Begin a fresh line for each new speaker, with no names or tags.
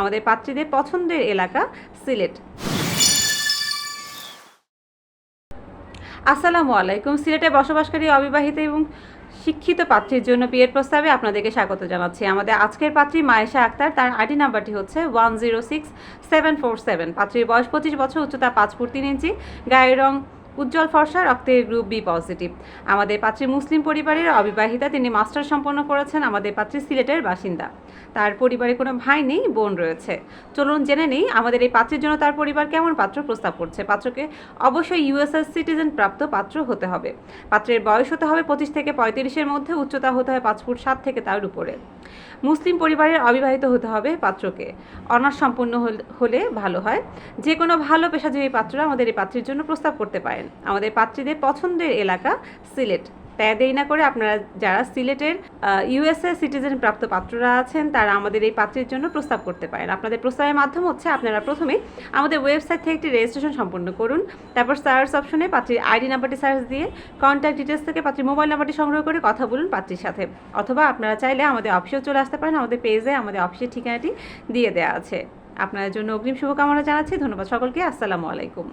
আমাদের পাত্রীদের পছন্দের এলাকা, সিলেট। আসসালামু আলাইকুম। সিলেটে বসবাসকারী অবিবাহিত এবং শিক্ষিত পাত্রীর জন্য বিয়ের প্রস্তাবে আপনাদেরকে স্বাগত জানাচ্ছি। আমাদের আজকের পাত্রী মায়েশা আক্তার, তার আইডি নাম্বারটি হচ্ছে one zero six seven four seven. পাত্রীর বয়স পঁচিশ বছর, উচ্চতা পাঁচ ফুট তিন ইঞ্চি, গায়ের রং উজ্জ্বল ফর্সা রক্তের গ্রুপ বি পজিটিভ। আমাদের পাত্রী মুসলিম পরিবারের অবিবাহিতা, তিনি মাস্টার সম্পন্ন করেছেন আমাদের পাত্রী সিলেটের বাসিন্দা। তার পরিবারে কোনো ভাই নেই, বোন রয়েছে। চলুন জেনে নেই, আমাদের এই পাত্রের জন্য তার পরিবার কেমন পাত্র প্রস্তাব করছে? পাত্রকে অবশ্যই ইউএসএস সিটিজেন প্রাপ্ত পাত্র হতে হবে। পাত্রের বয়স হতে হবে পঁচিশ থেকে পঁয়ত্রিশের মধ্যে, উচ্চতা হতে হবে পাঁচ ফুট সাত থেকে তার উপরে। মুসলিম পরিবারের অবিবাহিত হতে হবে পাত্রকে। অনার্স সম্পূর্ণ হলে ভালো হয়। যে কোনো ভালো পেশাজীবী পাত্ররা আমাদের এই পাত্রীর জন্য প্রস্তাব করতে পারেন। আমাদের পাত্রীদের পছন্দের এলাকা সিলেট। তাই দেরি না করে আপনারা যারা সিলেটের ইউএসএ সিটিজেন প্রাপ্ত পাত্ররা আছেন, তারা আমাদের এই পাত্রের জন্য প্রস্তাব করতে পারেন। আপনাদের প্রস্তাবের মাধ্যম হচ্ছে আপনারা প্রথমে আমাদের ওয়েবসাইট থেকে একটি রেজিস্ট্রেশন সম্পন্ন করুন। তারপর সার্চ অপশনে পাত্রীর আইডি নাম্বারটি সার্চ দিয়ে কন্ট্যাক্ট ডিটেলস থেকে পাত্রীর মোবাইল নাম্বারটি সংগ্রহ করে কথা বলুন পাত্রীর সাথে। অথবা আপনারা চাইলে আমাদের অফিসেও চলে আসতে পারেন, আমাদের পেজে আমাদের অফিসের ঠিকানাটি দিয়ে দেওয়া আছে। আপনাদের জন্য অগ্রিম শুভকামনা জানাচ্ছি। ধন্যবাদ সকলকে। আসসালামু আলাইকুম।